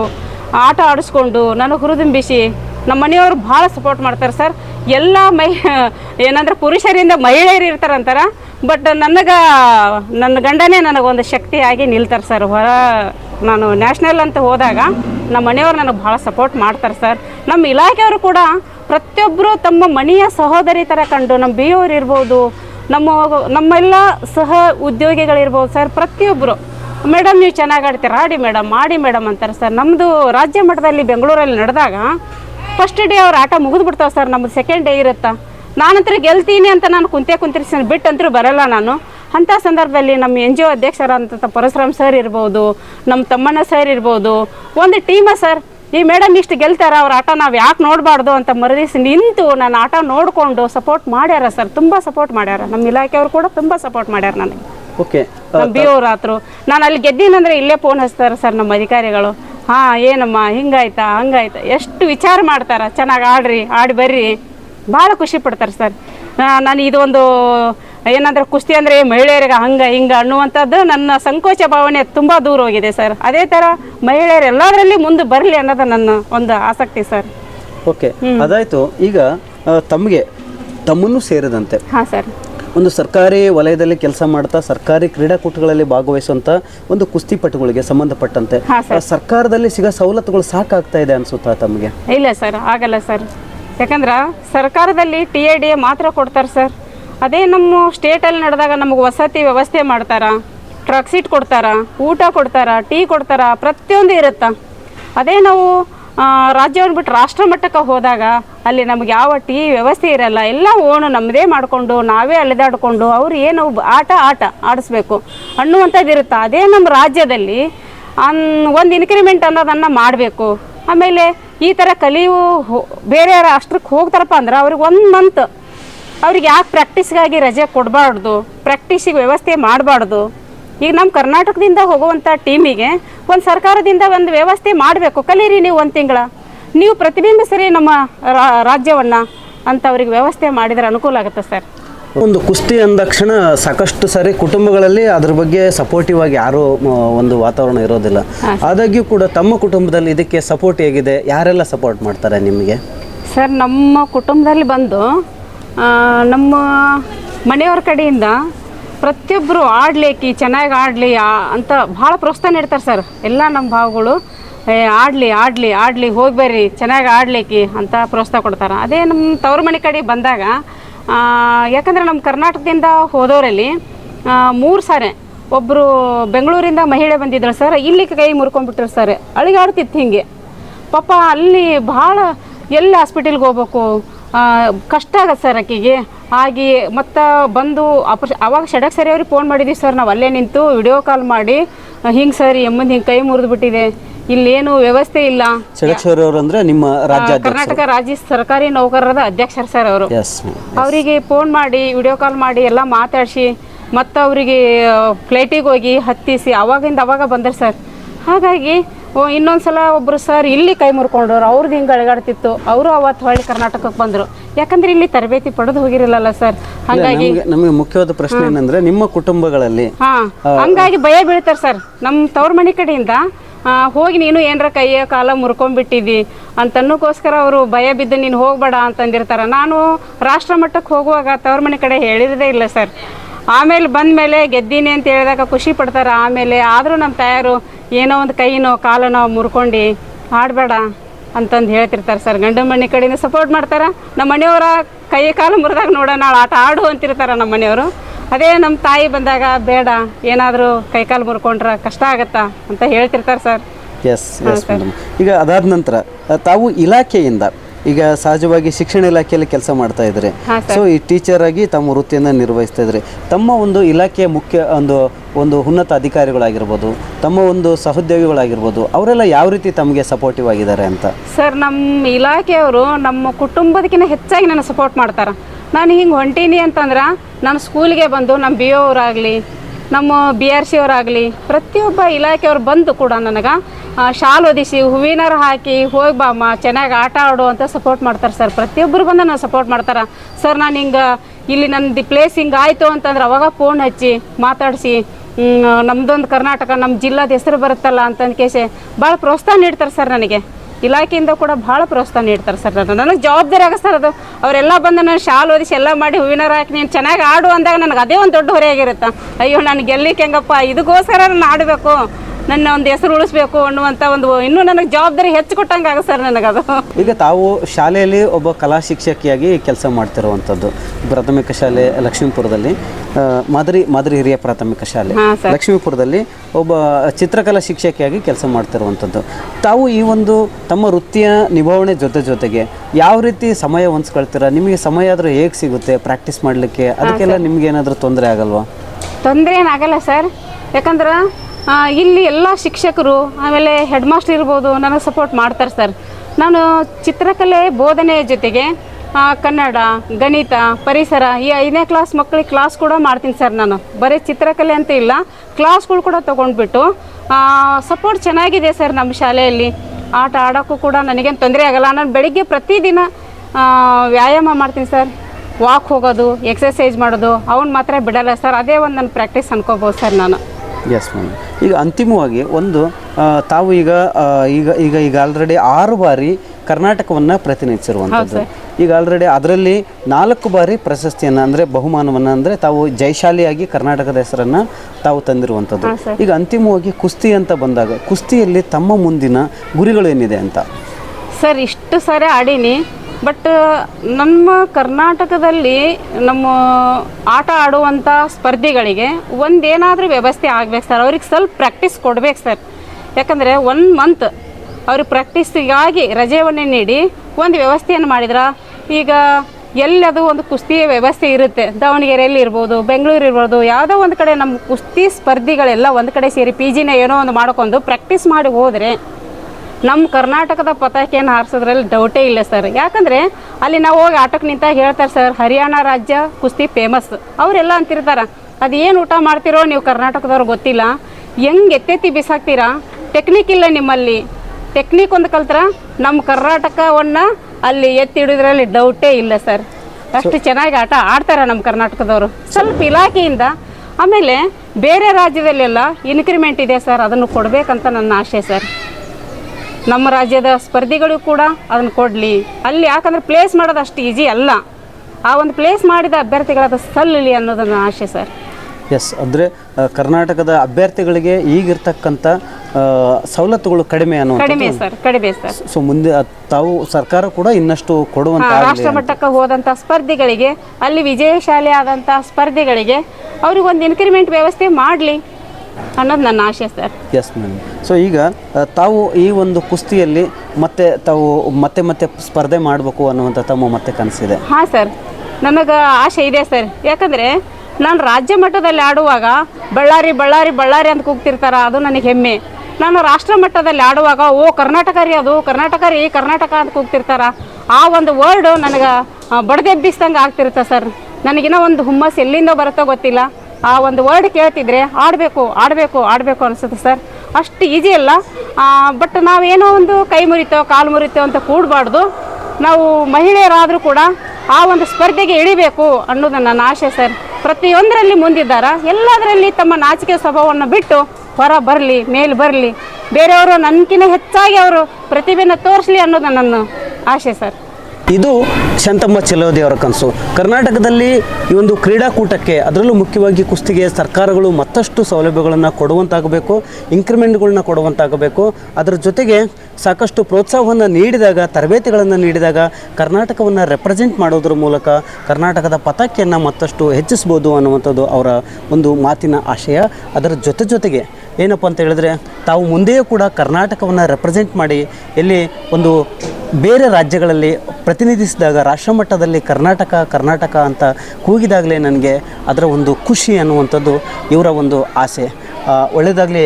ಆಟ ಆಡಿಸ್ಕೊಂಡು ನನಗೆ ಹುರಿದುಂಬಿಸಿ, ನಮ್ಮ ಮನೆಯವರು ಭಾಳ ಸಪೋರ್ಟ್ ಮಾಡ್ತಾರೆ ಸರ್. ಎಲ್ಲ ಮಹಿ, ಏನಂದ್ರೆ ಪುರುಷರಿಂದ ಮಹಿಳೆಯರು ಇರ್ತಾರಂತಾರ. ಬಟ್ ನನಗೆ, ನನ್ನ ಗಂಡನೇ ನನಗೊಂದು ಶಕ್ತಿಯಾಗಿ ನಿಲ್ತಾರೆ ಸರ್. ಹೊರ, ನಾನು ನ್ಯಾಷನಲ್ ಅಂತ ಹೋದಾಗ ನಮ್ಮ ಮನೆಯವರು ನನಗೆ ಭಾಳ ಸಪೋರ್ಟ್ ಮಾಡ್ತಾರೆ ಸರ್. ನಮ್ಮ ಇಲಾಖೆಯವರು ಕೂಡ ಪ್ರತಿಯೊಬ್ಬರು ತಮ್ಮ ಮನೆಯ ಸಹೋದರಿ ಥರ ಕಂಡು, ನಮ್ಮ ಬಿ ಇರ್ಬೋದು ನಮ್ಮ ನಮ್ಮೆಲ್ಲ ಸಹ ಉದ್ಯೋಗಿಗಳಿರ್ಬೋದು ಸರ್ ಪ್ರತಿಯೊಬ್ಬರು ಮೇಡಮ್ ನೀವು ಚೆನ್ನಾಗಿ ಆಡ್ತೀರಾ, ಆಡಿ ಮೇಡಮ್ ಮಾಡಿ ಮೇಡಮ್ ಅಂತಾರೆ ಸರ್. ನಮ್ಮದು ರಾಜ್ಯ ಮಟ್ಟದಲ್ಲಿ ಬೆಂಗಳೂರಲ್ಲಿ ನಡೆದಾಗ ಫಸ್ಟ್ ಡೇ ಅವ್ರ ಆಟ ಮುಗಿದ್ಬಿಡ್ತಾವೆ ಸರ್ ನಮ್ಮದು ಸೆಕೆಂಡ್ ಡೇ ಇರುತ್ತಾ. ನಾನಂತರ ಗೆಲ್ತೀನಿ ಅಂತ ನಾನು ಕುಂತೆ ಕುಂತಿರ್ಸಿ ಬಿಟ್ಟಂತರೂ ಬರಲ್ಲ ನಾನು. ಅಂಥ ಸಂದರ್ಭದಲ್ಲಿ ನಮ್ಮ ಎನ್ ಜಿ ಒ ಅಧ್ಯಕ್ಷರಾದಂಥ ಪರಶುರಾಮ್ ಸರ್ ಇರ್ಬೋದು, ನಮ್ಮ ತಮ್ಮಣ್ಣ ಸರ್ ಇರ್ಬೋದು, ಒಂದು ಟೀಮ ಸರ್. ಈ ಮೇಡಮ್ ಇಷ್ಟು ಗೆಲ್ತಾರ ಅವ್ರ ಆಟ ನಾವು ಯಾಕೆ ನೋಡಬಾರ್ದು ಅಂತ ಮರದಿಸಿ ನಿಂತು ನನ್ನ ಆಟ ನೋಡಿಕೊಂಡು ಸಪೋರ್ಟ್ ಮಾಡ್ಯಾರ ಸರ್ ತುಂಬ ಸಪೋರ್ಟ್ ಮಾಡ್ಯಾರ. ನಮ್ಮ ಇಲಾಖೆಯವರು ಕೂಡ ತುಂಬ ಸಪೋರ್ಟ್ ಮಾಡ್ಯಾರ ನನಗೆ. ಓಕೆ. ಬಿ ಅವ್ರ ಆತ್ರು. ನಾನು ಅಲ್ಲಿ ಗೆದ್ದೀನಂದ್ರೆ ಇಲ್ಲೇ ಫೋನ್ ಹಚ್ತಾರೆ ಸರ್ ನಮ್ಮ ಅಧಿಕಾರಿಗಳು. ಹಾಂ ಏನಮ್ಮ ಹಿಂಗಾಯ್ತಾ ಹಂಗಾಯ್ತಾ. ಎಷ್ಟು ವಿಚಾರ ಮಾಡ್ತಾರೆ. ಚೆನ್ನಾಗಿ ಆಡ್ರಿ ಆಡಿ ಬರ್ರಿ. ಭಾಳ ಖುಷಿ ಪಡ್ತಾರೆ ಸರ್. ನಾನು ಇದೊಂದು ಏನಂದ್ರೆ ಕುಸ್ತಿ ಅಂದರೆ ಮಹಿಳೆಯರಿಗೆ ಹಂಗೆ ಹಿಂಗೆ ಅನ್ನುವಂಥದ್ದು ನನ್ನ ಸಂಕೋಚ ಭಾವನೆ ತುಂಬ ದೂರ ಹೋಗಿದೆ ಸರ್. ಅದೇ ಥರ ಮಹಿಳೆಯರು ಎಲ್ಲದರಲ್ಲಿ ಮುಂದೆ ಬರಲಿ ಅನ್ನೋದು ನನ್ನ ಒಂದು ಆಸಕ್ತಿ ಸರ್. ಓಕೆ ಅದಾಯಿತು. ಈಗ ತಮಗೆ ತಮ್ಮನ್ನು ಸೇರಿದಂತೆ ಹಾಂ ಸರ್. ಒಂದು ಸರ್ಕಾರಿ ವಲಯದಲ್ಲಿ ಕೆಲಸ ಮಾಡ್ತಾ ಸರ್ಕಾರಿ ಕ್ರೀಡಾಕೂಟಗಳಲ್ಲಿ ಭಾಗವಹಿಸುವಂತ ಒಂದು ಕುಸ್ತಿಪಟುಗಳಿಗೆ ಸಂಬಂಧಪಟ್ಟಂತೆ. ಸರ್ಕಾರದಲ್ಲಿ ಸಿಗೋ ಸವಲತ್ತುಗಳು ಸಾಕಾಗ್ತಾ ಇದೆ ಅನ್ಸುತ್ತಾ ತಮಗೆ? ಇಲ್ಲ ಸರ್ ಆಗಲ್ಲ ಸರ್. ಯಾಕಂದ್ರೆ ಸರ್ಕಾರದಲ್ಲಿ ಟಿ ಎ ಡಿ ಎ ಮಾತ್ರ ಕೊಡ್ತಾರೆ ಸರ್. ಅದೇ ನಮ್ಮ ಸ್ಟೇಟಲ್ಲಿ ನಡೆದಾಗ ನಮಗೆ ವಸತಿ ವ್ಯವಸ್ಥೆ ಮಾಡ್ತಾರ? ಟ್ರಕ್ ಸೀಟ್ ಕೊಡ್ತಾರ? ಊಟ ಕೊಡ್ತಾರ? ಟೀ ಕೊಡ್ತಾರ? ಪ್ರತಿಯೊಂದು ಇರುತ್ತೆ? ಅದೇ ನಾವು ರಾಜ್ಯವನ್ನು ಬಿಟ್ಟು ರಾಷ್ಟ್ರ ಮಟ್ಟಕ್ಕೆ ಹೋದಾಗ ಅಲ್ಲಿ ನಮ್ಗೆ ಯಾವ ಟೀ ವ್ಯವಸ್ಥೆ ಇರಲ್ಲ. ಎಲ್ಲ ಓಣು ನಮ್ಮದೇ ಮಾಡಿಕೊಂಡು, ನಾವೇ ಅಲೆದಾಡಿಕೊಂಡು ಅವ್ರು ಏನು ಆಟ ಆಟ ಆಡಿಸ್ಬೇಕು. ಅನ್ನುವಂಥದ್ದು ಇರುತ್ತೆ? ಅದೇ ನಮ್ಮ ರಾಜ್ಯದಲ್ಲಿ, ಅನ್, ಒಂದು ಇನ್ಕ್ರಿಮೆಂಟ್ ಅನ್ನೋದನ್ನು ಮಾಡಬೇಕು. ಆಮೇಲೆ ಈ ಥರ ಕಲಿಯು ಬೇರೆ ರಾಷ್ಟ್ರಕ್ಕೆ ಹೋಗ್ತಾರಪ್ಪ ಅಂದ್ರೆ ಅವ್ರಿಗೆ ಒಂದು ಮಂತ್ ಅವ್ರಿಗೆ ಯಾಕೆ ಪ್ರಾಕ್ಟೀಸ್ಗಾಗಿ ರಜೆ ಕೊಡಬಾರ್ದು? ಪ್ರಾಕ್ಟೀಸಿಗೆ ವ್ಯವಸ್ಥೆ ಮಾಡಬಾರ್ದು? ಈಗ ನಮ್ಮ ಕರ್ನಾಟಕದಿಂದ ಹೋಗುವಂಥ ಟೀಮಿಗೆ ಒಂದು ಸರ್ಕಾರದಿಂದ ಒಂದು ವ್ಯವಸ್ಥೆ ಮಾಡಬೇಕು. ಕಲೀರಿ ನೀವು ಒಂದು ತಿಂಗಳ. ನೀವು ಪ್ರತಿಬಿಂಬಿಸ್ರಿ ನಮ್ಮ ರಾಜ್ಯವನ್ನು ಅಂತ ಅವ್ರಿಗೆ ವ್ಯವಸ್ಥೆ ಮಾಡಿದರೆ ಅನುಕೂಲ ಆಗುತ್ತೆ ಸರ್. ಒಂದು ಕುಸ್ತಿ ಅಂದಕ್ಷಣ ಸಾಕಷ್ಟು ಸಾರಿ ಕುಟುಂಬಗಳಲ್ಲಿ ಅದ್ರ ಬಗ್ಗೆ ಸಪೋರ್ಟಿವ್ ಆಗಿ ಯಾರು ಒಂದು ವಾತಾವರಣ ಇರೋದಿಲ್ಲ. ಆದಾಗ್ಯೂ ಕೂಡ ತಮ್ಮ ಕುಟುಂಬದಲ್ಲಿ ಇದಕ್ಕೆ ಸಪೋರ್ಟ್ ಹೇಗಿದೆ ಯಾರೆಲ್ಲ ಸಪೋರ್ಟ್ ಮಾಡ್ತಾರೆ ನಿಮಗೆ? ಸರ್ ನಮ್ಮ ಕುಟುಂಬದಲ್ಲಿ ಬಂದು ನಮ್ಮ ಮನೆಯವ್ರ ಕಡೆಯಿಂದ ಪ್ರತಿಯೊಬ್ಬರು ಆಡ್ಲಿಕ್ಕೆ ಚೆನ್ನಾಗಿ ಆಡಲಿ ಅಂತ ಭಾಳ ಪ್ರೋತ್ಸಾಹ ನೀಡ್ತಾರೆ ಸರ್. ಎಲ್ಲ ನಮ್ಮ ಭಾವಗಳು ಆಡಲಿ ಆಡಲಿ ಆಡಲಿ ಹೋಗಿಬರ್ರಿ ಚೆನ್ನಾಗಿ ಆಡ್ಲಿಕ್ಕೆ ಅಂತ ಪ್ರೋತ್ಸಾಹ ಕೊಡ್ತಾರೆ. ಅದೇ ನಮ್ಮ ತವ್ರ ಮನೆ ಕಡೆ ಬಂದಾಗ ಯಾಕಂದರೆ ನಮ್ಮ ಕರ್ನಾಟಕದಿಂದ ಹೋದವರಲ್ಲಿ ಮೂರು ಸಾರೆ. ಒಬ್ಬರು ಬೆಂಗಳೂರಿಂದ ಮಹಿಳೆ ಬಂದಿದ್ರು ಸರ್, ಇಲ್ಲಿ ಕೈ ಮುರ್ಕೊಂಡ್ಬಿಟ್ರು ಸರ್. ಅಳಿಗಾಡ್ತಿತ್ತು ಹಿಂಗೆ. ಪಾಪ ಅಲ್ಲಿ ಭಾಳ, ಎಲ್ಲಿ ಹಾಸ್ಪಿಟಲ್ಗೆ ಹೋಗ್ಬೇಕು? ಕಷ್ಟ ಆಗತ್ತೆ ಸರ್ ಆಕೆಗೆ. ಆಗಿ ಮತ್ತು ಬಂದು ಅಪರ್ ಅವಾಗ ಷಡಕ್ ಸರಿ ಅವ್ರಿಗೆ ಫೋನ್ ಮಾಡಿದ್ವಿ ಸರ್. ನಾವು ಅಲ್ಲೇ ನಿಂತು ವಿಡಿಯೋ ಕಾಲ್ ಮಾಡಿ ಹಿಂಗೆ ಸರ್ ಎಮ್ಮಂದು ಹಿಂಗೆ ಕೈ ಮುರಿದು ಬಿಟ್ಟಿದೆ. ಇಲ್ಲೇನು ವ್ಯವಸ್ಥೆ ಇಲ್ಲ. ಅಂದ್ರೆ ನಿಮ್ಮ ರಾಜ್ಯ ಕರ್ನಾಟಕ ರಾಜ್ಯ ಸರ್ಕಾರಿ ನೌಕರರ ಅಧ್ಯಕ್ಷರು ಸರ್ ಅವರು. ಅವರಿಗೆ ಫೋನ್ ಮಾಡಿ ವಿಡಿಯೋ ಕಾಲ್ ಮಾಡಿ ಎಲ್ಲ ಮಾತಾಡಿಸಿ ಮತ್ತು ಅವರಿಗೆ ಫ್ಲೈಟಿಗೆ ಹೋಗಿ ಹತ್ತಿಸಿ ಅವಾಗಿಂದ ಅವಾಗ ಬಂದರು ಸರ್. ಹಾಗಾಗಿ ಓ ಇನ್ನೊಂದು ಸಲ ಒಬ್ಬರು ಸರ್ ಇಲ್ಲಿ ಕೈ ಮುರ್ಕೊಂಡವ್ರು ಅವ್ರದ್ದು ಹಿಂಗೆ ಅಳಗಾಡ್ತಿತ್ತು. ಅವರು ಅವತ್ತು ಹೊಳ್ಳಿ ಕರ್ನಾಟಕಕ್ಕೆ ಬಂದರು. ಯಾಕಂದ್ರೆ ಇಲ್ಲಿ ತರಬೇತಿ ಪಡೆದು ಹೋಗಿರಲಿಲ್ಲ ಸರ್ ಹಾಗಾಗಿ ನಮಗೆ ಮುಖ್ಯವಾದ ಪ್ರಶ್ನೆ ಏನಂದ್ರೆ ನಿಮ್ಮ ಕುಟುಂಬಗಳಲ್ಲಿ ಹಾ ಹಂಗಾಗಿ ಭಯ ಬೀಳ್ತಾರೆ ಸರ್ ನಮ್ಮ ತವ್ರ ಮನೆ ಕಡೆಯಿಂದ ಹೋಗಿ ನೀನು ಏನರ ಕೈಯ ಕಾಲ ಮುರ್ಕೊಂಡ್ಬಿಟ್ಟಿದ್ದಿ ಅಂತನ್ನೋಕ್ಕೋಸ್ಕರ ಅವರು ಭಯ ಬಿದ್ದು ನೀನು ಹೋಗಬೇಡ ಅಂತಂದಿರ್ತಾರೆ. ನಾನು ರಾಷ್ಟ್ರ ಮಟ್ಟಕ್ಕೆ ಹೋಗುವಾಗ ತವ್ರ ಮನೆ ಕಡೆ ಹೇಳಿರೋದೇ ಇಲ್ಲ ಸರ್ ಆಮೇಲೆ ಬಂದ ಮೇಲೆ ಗೆದ್ದೀನಿ ಅಂತ ಹೇಳಿದಾಗ ಖುಷಿ ಪಡ್ತಾರೆ. ಆಮೇಲೆ ಆದರೂ ನಮ್ಮ ತಾಯರು ಏನೋ ಒಂದು ಕೈನೋ ಕಾಲನೋ ಮುರ್ಕೊಂಡು ಆಡಬೇಡ ಅಂತಂದು ಹೇಳ್ತಿರ್ತಾರೆ ಸರ್. ಗಂಡು ಮನೆ ಕಡೆಯಿಂದ ಸಪೋರ್ಟ್ ಮಾಡ್ತಾರೆ? ನಮ್ಮ ಮನೆಯವರ ಕೈ ಕಾಲು ಮುರಿದಾಗ ನೋಡ ನಾಳೆ ಆಟ ಆಡು ಅಂತಿರ್ತಾರೆ ನಮ್ಮ ಮನೆಯವರು. ಅದೇ ನಮ್ಮ ತಾಯಿ ಬಂದಾಗ ಬೇಡ ಏನಾದರೂ ಕೈಕಾಲು ಮುರ್ಕೊಂಡ್ರೆ ಕಷ್ಟ ಆಗತ್ತಾ ಅಂತ ಹೇಳ್ತಿರ್ತಾರೆ ಸರ್. ಎಸ್ ಎಸ್ ಮೇಡಮ್ ಈಗ ಅದಾದ ನಂತರ ತಾವು ಇಲಾಖೆಯಿಂದ ಈಗ ಸಹಜವಾಗಿ ಶಿಕ್ಷಣ ಇಲಾಖೆಯಲ್ಲಿ ಕೆಲಸ ಮಾಡ್ತಾ ಇದ್ದಾರೆ. ಸೊ ಈ ಟೀಚರ್ ಆಗಿ ತಮ್ಮ ವೃತ್ತಿಯನ್ನು ನಿರ್ವಹಿಸ್ತಾ ಇದ್ದಾರೆ. ತಮ್ಮ ಒಂದು ಇಲಾಖೆಯ ಮುಖ್ಯ ಒಂದು ಒಂದು ಉನ್ನತ ಅಧಿಕಾರಿಗಳಾಗಿರ್ಬೋದು ತಮ್ಮ ಒಂದು ಸಹೋದ್ಯೋಗಿಗಳಾಗಿರ್ಬೋದು ಅವರೆಲ್ಲ ಯಾವ ರೀತಿ ತಮಗೆ ಸಪೋರ್ಟಿವ್ ಆಗಿದ್ದಾರೆ ಅಂತ? ಸರ್ ನಮ್ಮ ಇಲಾಖೆಯವರು ನಮ್ಮ ಕುಟುಂಬದಕ್ಕಿಂತ ಹೆಚ್ಚಾಗಿ ನನ್ನ ಸಪೋರ್ಟ್ ಮಾಡ್ತಾರೆ. ನಾನು ಹಿಂಗೆ ಹೊಂಟೀನಿ ಅಂತಂದ್ರೆ ನಾನು ಸ್ಕೂಲಿಗೆ ಬಂದು ನಮ್ಮ ಬಿ ಅವರಾಗಲಿ ನಮ್ಮ ಬಿ ಆರ್ ಸಿ ಅವರಾಗಲಿ, ಪ್ರತಿಯೊಬ್ಬ ಇಲಾಖೆಯವ್ರು ಬಂದು ಕೂಡ ನನಗೆ ಶಾಲ್ ಒದಿಸಿ ಹೂವಿನಾರ ಹಾಕಿ, ಹೋಗಿ ಬಾಮ್ಮ ಚೆನ್ನಾಗಿ ಆಟ ಆಡು ಅಂತ ಸಪೋರ್ಟ್ ಮಾಡ್ತಾರೆ ಸರ್. ಪ್ರತಿಯೊಬ್ಬರು ಬಂದು ನಾನು ಸಪೋರ್ಟ್ ಮಾಡ್ತಾರೆ. ಸರ್, ನಾನು ಹಿಂಗೆ, ಇಲ್ಲಿ ನಂದು ಪ್ಲೇಸ್ ಹಿಂಗೆ ಆಯಿತು ಅಂತಂದ್ರೆ ಅವಾಗ ಫೋನ್ ಹಚ್ಚಿ, ಮಾತಾಡಿಸಿ ನಮ್ಮದೊಂದು ಕರ್ನಾಟಕ ನಮ್ಮ ಜಿಲ್ಲಾದ ಹೆಸರು ಬರುತ್ತಲ್ಲ ಅಂತಂದು ಕೇಸೆ ಭಾಳ ಪ್ರೋತ್ಸಾಹ ನೀಡ್ತಾರೆ ಸರ್ ನನಗೆ. ಇಲಾಖೆಯಿಂದ ಕೂಡ ಭಾಳ ಪ್ರೋತ್ಸಾಹ ನೀಡ್ತಾರೆ ಸರ್ ನನಗೆ ನನಗೆ ಜವಾಬ್ದಾರಿ ಆಗ ಸರ್ ಅದು. ಅವರೆಲ್ಲ ಬಂದು ನಾನು ಶಾಲ್ ಓದಿಸಿ ಎಲ್ಲ ಮಾಡಿ ಹೂವಿನ ಹಾಕಿ ನೀನು ಚೆನ್ನಾಗಿ ಆಡು ಅಂದಾಗ ನನಗೆ ಅದೇ ಒಂದು ದೊಡ್ಡ ಹೊರೆಯಾಗಿರುತ್ತೆ ಅಯ್ಯೋ, ನಾನು ಗೆಲ್ಲಿಕ್ಕೆ ಹೆಂಗಪ್ಪ? ಇದಕ್ಕೋಸ್ಕರ ನಾನು ಆಡಬೇಕು. ನನ್ನ ಒಂದು ಹೆಸರು ಉಳಿಸ್ಬೇಕು ಅನ್ನುವಂಥ ಒಂದು ಇನ್ನೂ ನನಗೆ ಜವಾಬ್ದಾರಿ ಹೆಚ್ಚು ಕೊಟ್ಟಂಗೆ ಆಗುತ್ತೆ ಸರ್ ನನಗದು. ಈಗ ತಾವು ಶಾಲೆಯಲ್ಲಿ ಒಬ್ಬ ಕಲಾ ಶಿಕ್ಷಕಿಯಾಗಿ ಕೆಲಸ ಮಾಡ್ತಿರುವಂಥದ್ದು ಪ್ರಾಥಮಿಕ ಶಾಲೆ ಲಕ್ಷ್ಮೀಪುರದಲ್ಲಿ ಮಾದರಿ ಮಾದರಿ ಹಿರಿಯ ಪ್ರಾಥಮಿಕ ಶಾಲೆ ಲಕ್ಷ್ಮೀಪುರದಲ್ಲಿ ಒಬ್ಬ ಚಿತ್ರಕಲಾ ಶಿಕ್ಷಕಿಯಾಗಿ ಕೆಲಸ ಮಾಡ್ತಿರುವಂಥದ್ದು ತಾವು ಈ ಒಂದು ತಮ್ಮ ವೃತ್ತಿಯ ನಿಭಾವಣೆ ಜೊತೆ ಜೊತೆಗೆ ಯಾವ ರೀತಿ ಸಮಯ ಹೊಂದ್ಸ್ಕೊಳ್ತೀರಾ ನಿಮಗೆ ಸಮಯ ಆದರೂ ಹೇಗೆ ಸಿಗುತ್ತೆ ಪ್ರಾಕ್ಟೀಸ್ ಮಾಡಲಿಕ್ಕೆ? ಅದಕ್ಕೆಲ್ಲ ನಿಮ್ಗೆ ಏನಾದರೂ ತೊಂದರೆ ಆಗಲ್ವಾ? ತೊಂದರೆ ಏನಾಗಲ್ಲ ಸರ್. ಯಾಕಂದ್ರೆ ಇಲ್ಲಿ ಎಲ್ಲ ಶಿಕ್ಷಕರು, ಆಮೇಲೆ ಹೆಡ್ ಮಾಸ್ಟರ್ ಇರ್ಬೋದು, ನನಗೆ ಸಪೋರ್ಟ್ ಮಾಡ್ತಾರೆ ಸರ್ ನಾನು ಚಿತ್ರಕಲೆ ಬೋಧನೆಯ ಜೊತೆಗೆ ಕನ್ನಡ, ಗಣಿತ, ಪರಿಸರ, ಈ ಐದನೇ ಕ್ಲಾಸ್ ಮಕ್ಕಳಿಗೆ ಕ್ಲಾಸ್ ಕೂಡ ಮಾಡ್ತೀನಿ ಸರ್ ನಾನು. ಬರೀ ಚಿತ್ರಕಲೆ ಅಂತ ಇಲ್ಲ ಕ್ಲಾಸ್ಗಳು ಕೂಡ ತೊಗೊಂಡ್ಬಿಟ್ಟು ಸಪೋರ್ಟ್ ಚೆನ್ನಾಗಿದೆ ಸರ್ ನಮ್ಮ ಶಾಲೆಯಲ್ಲಿ. ಆಟ ಆಡೋಕ್ಕೂ ಕೂಡ ನನಗೇನು ತೊಂದರೆ ಆಗಲ್ಲ. ನಾನು ಬೆಳಿಗ್ಗೆ ಪ್ರತಿದಿನ ವ್ಯಾಯಾಮ ಮಾಡ್ತೀನಿ ಸರ್ ವಾಕ್ ಹೋಗೋದು ಎಕ್ಸಸೈಸ್ ಮಾಡೋದು, ಅವ್ನು ಮಾತ್ರ ಬಿಡಲ್ಲ ಸರ್ ಅದೇ ಒಂದು ನನ್ನ ಪ್ರಾಕ್ಟೀಸ್ ಅನ್ಕೋಬೋದು ಸರ್ ನಾನು. ಎಸ್ ಮ್ಯಾಮ್ ಈಗ ಅಂತಿಮವಾಗಿ ಒಂದು ತಾವು ಈಗ ಈಗ ಈಗ ಈಗ ಆಲ್ರೆಡಿ ಆರು ಬಾರಿ ಕರ್ನಾಟಕವನ್ನು ಪ್ರತಿನಿಧಿಸಿರುವಂಥದ್ದು ಈಗ ಆಲ್ರೆಡಿ ಅದರಲ್ಲಿ ನಾಲ್ಕು ಬಾರಿ ಪ್ರಶಸ್ತಿಯನ್ನು ಅಂದರೆ ಬಹುಮಾನವನ್ನು ಅಂದರೆ ತಾವು ಜೈಶಾಲಿಯಾಗಿ ಕರ್ನಾಟಕದ ಹೆಸರನ್ನು ತಾವು ತಂದಿರುವಂಥದ್ದು ಈಗ ಅಂತಿಮವಾಗಿ ಕುಸ್ತಿ ಅಂತ ಬಂದಾಗ ಕುಸ್ತಿಯಲ್ಲಿ ತಮ್ಮ ಮುಂದಿನ ಗುರಿಗಳು ಏನಿದೆ ಅಂತ? ಸರ್ ಇಷ್ಟು ಸಾರಿ ಆಡೀನಿ. ಬಟ್, ನಮ್ಮ ಕರ್ನಾಟಕದಲ್ಲಿ ನಮ್ಮ ಆಟ ಆಡುವಂಥ ಸ್ಪರ್ಧಿಗಳಿಗೆ ಒಂದೇನಾದರೂ ವ್ಯವಸ್ಥೆ ಆಗ್ಬೇಕು ಸರ್. ಅವ್ರಿಗೆ ಸ್ವಲ್ಪ ಪ್ರಾಕ್ಟೀಸ್ ಕೊಡ್ಬೇಕು ಸರ್. ಯಾಕಂದರೆ ಒನ್ ಮಂತ್ ಅವ್ರಿಗೆ ಪ್ರಾಕ್ಟೀಸಿಗಾಗಿ ರಜೆಯನ್ನೇ ನೀಡಿ ಒಂದು ವ್ಯವಸ್ಥೆಯನ್ನು ಮಾಡಿದ್ರೆ? ಈಗ ಎಲ್ಲದು ಒಂದು ಕುಸ್ತಿಯ ವ್ಯವಸ್ಥೆ ಇರುತ್ತೆ. ದಾವಣಗೆರೆಯಲ್ಲಿ ಇರ್ಬೋದು ಬೆಂಗಳೂರು ಇರ್ಬೋದು ಯಾವುದೋ ಒಂದು ಕಡೆ ನಮ್ಮ ಕುಸ್ತಿ ಸ್ಪರ್ಧಿಗಳೆಲ್ಲ ಒಂದು ಕಡೆ ಸೇರಿ ಪಿ ಜಿನ ಏನೋ ಒಂದು ಮಾಡ್ಕೊಂಡು ಪ್ರಾಕ್ಟೀಸ್ ಮಾಡಿ ಹೋದರೆ ನಮ್ಮ ಕರ್ನಾಟಕದ ಪತಾಕೆಯನ್ನು ಹಾರಿಸೋದ್ರಲ್ಲಿ ಡೌಟೇ ಇಲ್ಲ ಸರ್ ಯಾಕಂದರೆ ಅಲ್ಲಿ ನಾವು ಹೋಗಿ ಆಟಕ್ಕೆ ನಿಂತಾಗ ಹೇಳ್ತಾರೆ ಸರ್ ಹರಿಯಾಣ ರಾಜ್ಯ ಕುಸ್ತಿ ಫೇಮಸ್ ಅವರೆಲ್ಲ ಅಂತಿರ್ತಾರೆ ಅದು ಏನು ಊಟ ಮಾಡ್ತಿರೋ ನೀವು ಕರ್ನಾಟಕದವ್ರು ಗೊತ್ತಿಲ್ಲ. ಹೆಂಗೆ ಎತ್ತೆತ್ತಿ ಬಿಸಾಕ್ತೀರಾ? ಟೆಕ್ನಿಕ್ ಇಲ್ಲ ನಿಮ್ಮಲ್ಲಿ. ಟೆಕ್ನಿಕ್ ಒಂದು ಕಲ್ತ್ರ ನಮ್ಮ ಕರ್ನಾಟಕವನ್ನು ಅಲ್ಲಿ ಎತ್ತಿ ಹಿಡಿದ್ರಲ್ಲಿ ಡೌಟೇ ಇಲ್ಲ ಸರ್ ಅಷ್ಟು ಚೆನ್ನಾಗಿ ಆಟ ಆಡ್ತಾರೆ ನಮ್ಮ ಕರ್ನಾಟಕದವರು. ಸ್ವಲ್ಪ ಇಲಾಖೆಯಿಂದ ಆಮೇಲೆ ಬೇರೆ ರಾಜ್ಯದಲ್ಲೆಲ್ಲ ಇನ್ಕ್ರಿಮೆಂಟ್ ಇದೆ ಸರ್ ಅದನ್ನು ಕೊಡಬೇಕಂತ ನನ್ನ ಆಶೆ ಸರ್ ನಮ್ಮ ರಾಜ್ಯದ ಸ್ಪರ್ಧಿಗಳು ಕೂಡ ಅದನ್ನು ಕೊಡಲಿ. ಅಲ್ಲಿ ಯಾಕಂದ್ರೆ ಪ್ಲೇಸ್ ಮಾಡೋದು ಅಷ್ಟು ಈಜಿ ಅಲ್ಲ. ಆ ಒಂದು ಪ್ಲೇಸ್ ಮಾಡಿದ ಅಭ್ಯರ್ಥಿಗಳ ಸಲ್ಲಲಿ ಅನ್ನೋದನ್ನ ಆಶೆ ಸರ್ ಎಸ್ ಅಂದರೆ ಕರ್ನಾಟಕದ ಅಭ್ಯರ್ಥಿಗಳಿಗೆ ಈಗಿರ್ತಕ್ಕಂಥ ಸವಲತ್ತುಗಳು ಕಡಿಮೆ ಅನ್ನೋ ಕಡಿಮೆ ಸರ್ ಕಡಿಮೆ ಸರ್ ಸೊ ಮುಂದೆ ತಾವು ಸರ್ಕಾರ ಕೂಡ ಇನ್ನಷ್ಟು ಕೊಡುವಂತ ರಾಷ್ಟ್ರ ಮಟ್ಟಕ್ಕೆ ಹೋದಂಥ ಸ್ಪರ್ಧಿಗಳಿಗೆ ಅಲ್ಲಿ ವಿಜಯಶಾಲಿ ಆದಂಥ ಸ್ಪರ್ಧಿಗಳಿಗೆ ಅವ್ರಿಗೆ ಒಂದು ಇನ್ಕ್ರಿಮೆಂಟ್ ವ್ಯವಸ್ಥೆ ಮಾಡಲಿ. ಅನ್ನೋದು ನನ್ನ ಆಶೆ ಸರ್. ಎಸ್ ಮ್ಯಾಮ್ ಸೊ ಈಗ ತಾವು ಈ ಒಂದು ಕುಸ್ತಿಯಲ್ಲಿ ಮತ್ತೆ ತಾವು ಮತ್ತೆ ಮತ್ತೆ ಸ್ಪರ್ಧೆ ಮಾಡಬೇಕು ಅನ್ನುವಂಥ ತಮ್ಮ ಮತ್ತೆ ಕನಸಿದೆ. ಹಾಂ ಸರ್. ನನಗೆ ಆಸೆ ಇದೆ ಸರ್. ಯಾಕಂದರೆ ನಾನು ರಾಜ್ಯ ಮಟ್ಟದಲ್ಲಿ ಆಡುವಾಗ ಬಳ್ಳಾರಿ ಬಳ್ಳಾರಿ ಬಳ್ಳಾರಿ ಅಂತ ಕೂಗ್ತಿರ್ತಾರ ಅದು ನನಗೆ ಹೆಮ್ಮೆ. ನಾನು ರಾಷ್ಟ್ರ ಮಟ್ಟದಲ್ಲಿ ಆಡುವಾಗ ಓ ಕರ್ನಾಟಕ ರೀ ಅದು ಕರ್ನಾಟಕ ರೀ ಕರ್ನಾಟಕ ಅಂತ ಕೂಗ್ತಿರ್ತಾರ. ಆ ಒಂದು ವರ್ಡು ನನಗೆ ಬಡದೆಬ್ಬಿಸ್ದಂಗೆ ಆಗ್ತಿರುತ್ತೆ ಸರ್. ನನಗಿನ್ನೂ ಒಂದು ಹುಮ್ಮಸ್ ಎಲ್ಲಿಂದ ಬರುತ್ತೋ ಗೊತ್ತಿಲ್ಲ. ಆ ಒಂದು ವರ್ಡ್ ಕೇಳ್ತಿದ್ರೆ ಆಡಬೇಕು ಆಡಬೇಕು ಆಡಬೇಕು ಅನಿಸುತ್ತೆ ಸರ್ ಅಷ್ಟು ಈಜಿ ಅಲ್ಲ. ಬಟ್ ನಾವೇನೋ ಒಂದು ಕೈ ಮುರಿತೋ, ಕಾಲು ಮುರಿತೋ ಅಂತ ಕೂಡಬಾರ್ದು. ನಾವು ಮಹಿಳೆಯರಾದರೂ ಕೂಡ ಆ ಒಂದು ಸ್ಪರ್ಧೆಗೆ ಇಳಿಬೇಕು ಅನ್ನೋದು ನನ್ನ ಆಶೆ ಸರ್ ಪ್ರತಿಯೊಂದರಲ್ಲಿ ಮುಂದಿದ್ದಾರ? ಎಲ್ಲದರಲ್ಲಿ ತಮ್ಮ ನಾಚಿಕೆ ಸ್ವಭಾವವನ್ನು ಬಿಟ್ಟು ಹೊರ ಬರಲಿ, ಮೇಲೆ ಬರಲಿ. ಬೇರೆಯವರು ನನ್ಕಿಂತ ಹೆಚ್ಚಾಗಿ ಅವರು ಪ್ರತಿಭೆನ ತೋರಿಸಲಿ ಅನ್ನೋದು ನನ್ನ ಆಶೆ ಸರ್ ಇದು ಶಾಂತಮ್ಮ ಚೆಲೋದಿ ಅವರ ಕನಸು. ಕರ್ನಾಟಕದಲ್ಲಿ ಈ ಒಂದು ಕ್ರೀಡಾಕೂಟಕ್ಕೆ ಅದರಲ್ಲೂ ಮುಖ್ಯವಾಗಿ ಕುಸ್ತಿಗೆ ಸರ್ಕಾರಗಳು ಮತ್ತಷ್ಟು ಸೌಲಭ್ಯಗಳನ್ನು ಕೊಡುವಂತಾಗಬೇಕು ಇಂಕ್ರಿಮೆಂಟ್ಗಳನ್ನ ಕೊಡುವಂತಾಗಬೇಕು. ಅದರ ಜೊತೆಗೆ ಸಾಕಷ್ಟು ಪ್ರೋತ್ಸಾಹವನ್ನು ನೀಡಿದಾಗ, ತರಬೇತಿಗಳನ್ನು ನೀಡಿದಾಗ ಕರ್ನಾಟಕವನ್ನು ರೆಪ್ರೆಸೆಂಟ್ ಮಾಡೋದ್ರ ಮೂಲಕ ಕರ್ನಾಟಕದ ಪತಾಕೆಯನ್ನು ಮತ್ತಷ್ಟು ಹೆಚ್ಚಿಸ್ಬೋದು ಅನ್ನುವಂಥದ್ದು ಅವರ ಒಂದು ಮಾತಿನ ಆಶಯ. ಅದರ ಜೊತೆ ಜೊತೆಗೆ ಏನಪ್ಪ ಅಂತ ಹೇಳಿದ್ರೆ ತಾವು ಮುಂದೆಯೂ ಕೂಡ ಕರ್ನಾಟಕವನ್ನು ರೆಪ್ರೆಸೆಂಟ್ ಮಾಡಿ, ಎಲ್ಲಿ ಒಂದು ಬೇರೆ ರಾಜ್ಯಗಳಲ್ಲಿ ಪ್ರತಿನಿಧಿಸಿದಾಗ ರಾಷ್ಟ್ರಮಟ್ಟದಲ್ಲಿ ಕರ್ನಾಟಕ ಕರ್ನಾಟಕ ಅಂತ ಕೂಗಿದಾಗಲೇ ನನಗೆ ಅದರ ಒಂದು ಖುಷಿ ಅನ್ನುವಂಥದ್ದು ಇವರ ಒಂದು ಆಸೆ. ಒಳ್ಳೆಯದಾಗಲಿ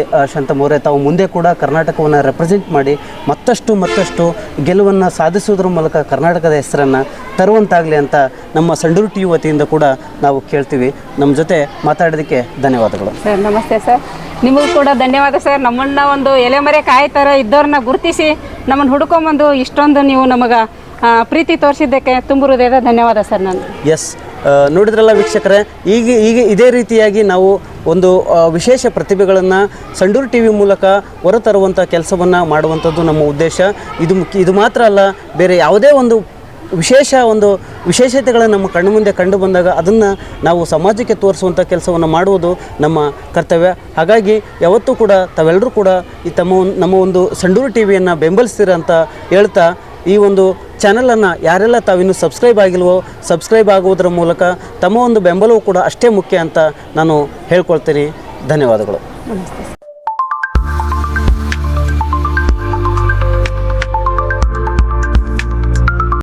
ಮೌರ್ಯ. ತಾವು ಮುಂದೆ ಕೂಡ ಕರ್ನಾಟಕವನ್ನು ರೆಪ್ರೆಸೆಂಟ್ ಮಾಡಿ ಮತ್ತಷ್ಟು ಮತ್ತಷ್ಟು ಗೆಲುವನ್ನು ಸಾಧಿಸುವುದರ ಮೂಲಕ ಕರ್ನಾಟಕದ ಹೆಸರನ್ನು ತರುವಂತಾಗಲಿ ಅಂತ ನಮ್ಮ ಸಂಡೂರು ಟಿ ವತಿಯಿಂದ ಕೂಡ ನಾವು ಕೇಳ್ತೀವಿ. ನಮ್ಮ ಜೊತೆ ಮಾತಾಡೋದಕ್ಕೆ ಧನ್ಯವಾದಗಳು. ಸರ್ ನಮಸ್ತೆ ಸರ್. ನಿಮಗೂ ಕೂಡ ಧನ್ಯವಾದ ಸರ್. ನಮ್ಮನ್ನ ಒಂದು ಎಲೆಮರೆ ಕಾಯಿ ಥರ ಇದ್ದವ್ರನ್ನ ಗುರುತಿಸಿ ನಮ್ಮನ್ನು ಹುಡ್ಕೊಂಬಂದು ಇಷ್ಟೊಂದು ನೀವು ನಮಗೆ ಪ್ರೀತಿ ತೋರಿಸಿದ್ದಕ್ಕೆ ತುಂಬ ಹೃದಯದ ಧನ್ಯವಾದ ಸರ್ ನಾನು. ಎಸ್ ನೋಡಿದ್ರಲ್ಲ ವೀಕ್ಷಕರೇ? ಈಗ ಈಗ ಇದೇ ರೀತಿಯಾಗಿ ನಾವು ಒಂದು ವಿಶೇಷ ಪ್ರತಿಭೆಗಳನ್ನು ಸಂಡೂರು ಟಿ ವಿ ಮೂಲಕ ಹೊರತರುವಂಥ ಕೆಲಸವನ್ನು ಮಾಡುವಂಥದ್ದು ನಮ್ಮ ಉದ್ದೇಶ. ಇದು ಮುಖ್ಯ, ಇದು ಮಾತ್ರ ಅಲ್ಲ, ಬೇರೆ ಯಾವುದೇ ಒಂದು ವಿಶೇಷ ಒಂದು ವಿಶೇಷತೆಗಳನ್ನು ನಮ್ಮ ಕಣ್ಣು ಮುಂದೆ ಕಂಡು ಬಂದಾಗ ಅದನ್ನು ನಾವು ಸಮಾಜಕ್ಕೆ ತೋರಿಸುವಂಥ ಕೆಲಸವನ್ನು ಮಾಡುವುದು ನಮ್ಮ ಕರ್ತವ್ಯ. ಹಾಗಾಗಿ ಯಾವತ್ತೂ ಕೂಡ ತಾವೆಲ್ಲರೂ ಕೂಡ ಈ ತಮ್ಮ, ನಮ್ಮ ಒಂದು ಸಂಡೂರು ಟಿ ವಿಯನ್ನು ಬೆಂಬಲಿಸ್ತೀರ ಅಂತ ಹೇಳ್ತಾ ಈ ಒಂದು ಚಾನಲನ್ನು ಯಾರೆಲ್ಲ ತಾವಿನ್ನೂ ಸಬ್ಸ್ಕ್ರೈಬ್ ಆಗಿಲ್ವೋ, ಸಬ್ಸ್ಕ್ರೈಬ್ ಆಗುವುದರ ಮೂಲಕ ತಮ್ಮ ಒಂದು ಬೆಂಬಲವೂ ಕೂಡ ಅಷ್ಟೇ ಮುಖ್ಯ ಅಂತ ನಾನು ಹೇಳ್ಕೊಳ್ತೀನಿ. ಧನ್ಯವಾದಗಳು.